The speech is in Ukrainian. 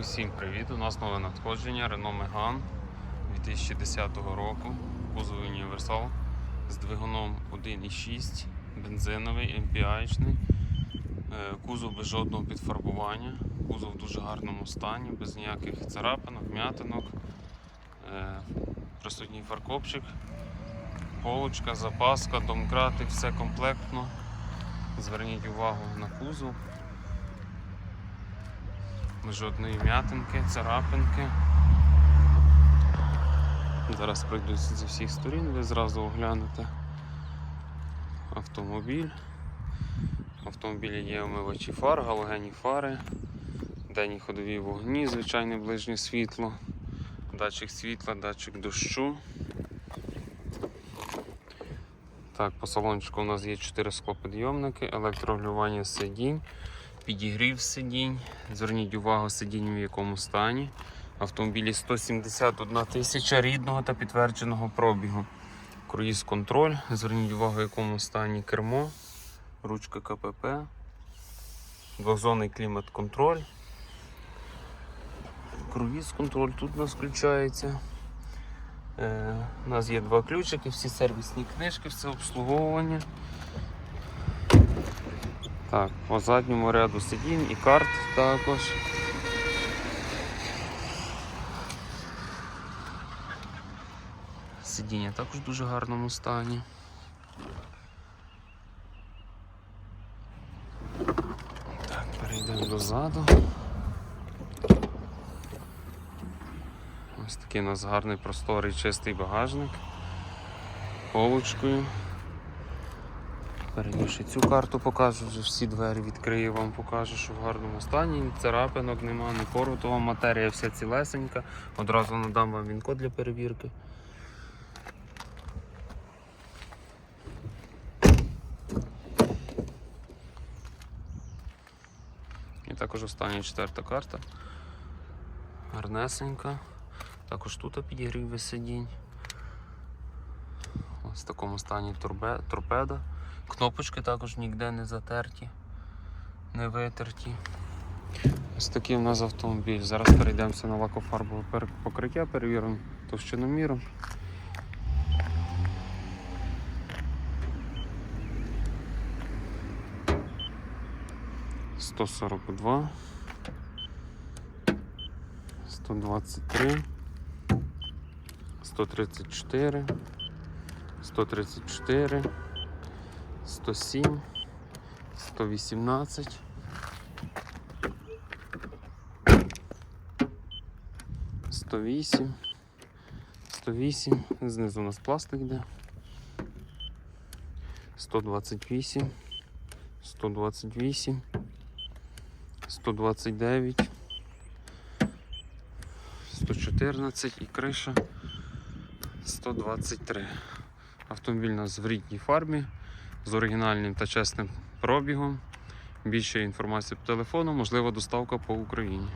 Усім привіт! У нас нове надходження Renault Megane 2010 року, кузов універсал з двигуном 1.6, бензиновий, MPI-шний, Е, кузов без жодного підфарбування, кузов в дуже гарному стані, без ніяких царапинок, м'ятинок, Е, присутній фаркопчик, полочка, запаска, домкратик, все комплектно. Зверніть увагу на кузов. Жодної м'ятинки, царапинки. Зараз пройдуся зі всіх сторін, ви зразу оглянете автомобіль. В автомобілі є омивачі фар, галогенні фари, денні ходові вогні, звичайне ближнє світло, датчик світла, датчик дощу. Так, по салончику у нас є 4 склопідйомники, електрорегулювання сидінь підігрів сидінь. Зверніть увагу, сидінь в якому стані. Автомобілі 171 тисяча рідного та підтвердженого пробігу. Круїз контроль. Зверніть увагу, в якому стані кермо, ручка КПП, двохзонний клімат контроль. Круїз контроль тут у нас включається. Е, у нас є два ключики, всі сервісні книжки, все обслуговування. Так, по задньому ряду сидінь і карт також. Сидіння також в дуже гарному стані. Так, перейдемо дозаду. Ось такий у нас гарний просторий чистий багажник. Полочкою. Ще цю карту покажу, всі двері відкрию, вам покажу, що в гарному стані, ні царапинок нема, не порутова матерія, вся цілесенька. Одразу надам вам він-код для перевірки. І також остання четверта карта. Гарнесенька. Також тут підігрів сидінь. Ось в такому стані торпеда. Кнопочки також ніде не затерті, не витерті. Ось такий у нас автомобіль. Зараз перейдемося на лакофарбове покриття, перевіримо товщиноміром. Сто сорок два, сто двадцять три, сто тридцять чотири, сто тридцять чотири. 107, 118. Сто вісім, сто вісім, знизу у нас пластик йде. Сто двадцять вісім, сто двадцять вісім, сто двадцять дев'ять, сто чотирнадцять і криша сто двадцять три. Автомобіль у нас в рідній фарбі з оригінальним та чесним пробігом. Більше інформації по телефону, можлива доставка по Україні.